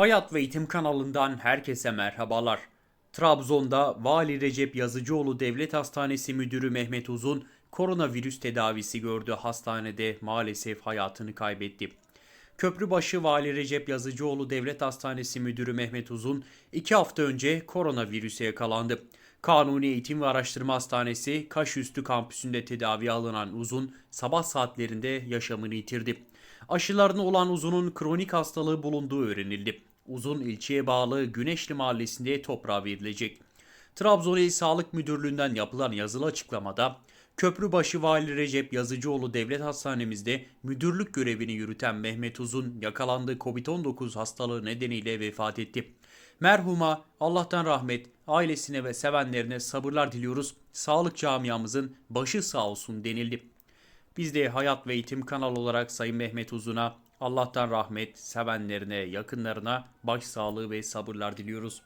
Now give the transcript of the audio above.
Hayat ve Eğitim kanalından herkese merhabalar. Trabzon'da Vali Recep Yazıcıoğlu Devlet Hastanesi Müdürü Mehmet Uzun koronavirüs tedavisi gördüğü hastanede maalesef hayatını kaybetti. Köprübaşı Vali Recep Yazıcıoğlu Devlet Hastanesi Müdürü Mehmet Uzun iki hafta önce koronavirüse yakalandı. Kanuni Eğitim ve Araştırma Hastanesi Kaşüstü kampüsünde tedavi alınan Uzun sabah saatlerinde yaşamını yitirdi. Aşılarına olan Uzun'un kronik hastalığı bulunduğu öğrenildi. Uzun ilçeye bağlı Güneşli Mahallesi'nde toprağa verilecek. Trabzon İl Sağlık Müdürlüğü'nden yapılan yazılı açıklamada Köprübaşı Vali Recep Yazıcıoğlu Devlet Hastanemizde müdürlük görevini yürüten Mehmet Uzun yakalandığı COVID-19 hastalığı nedeniyle vefat etti. Merhuma Allah'tan rahmet, ailesine ve sevenlerine sabırlar diliyoruz. Sağlık camiamızın başı sağ olsun denildi. Biz de Hayat ve Eğitim kanalı olarak Sayın Mehmet Uzun'a Allah'tan rahmet, sevenlerine, yakınlarına başsağlığı ve sabırlar diliyoruz.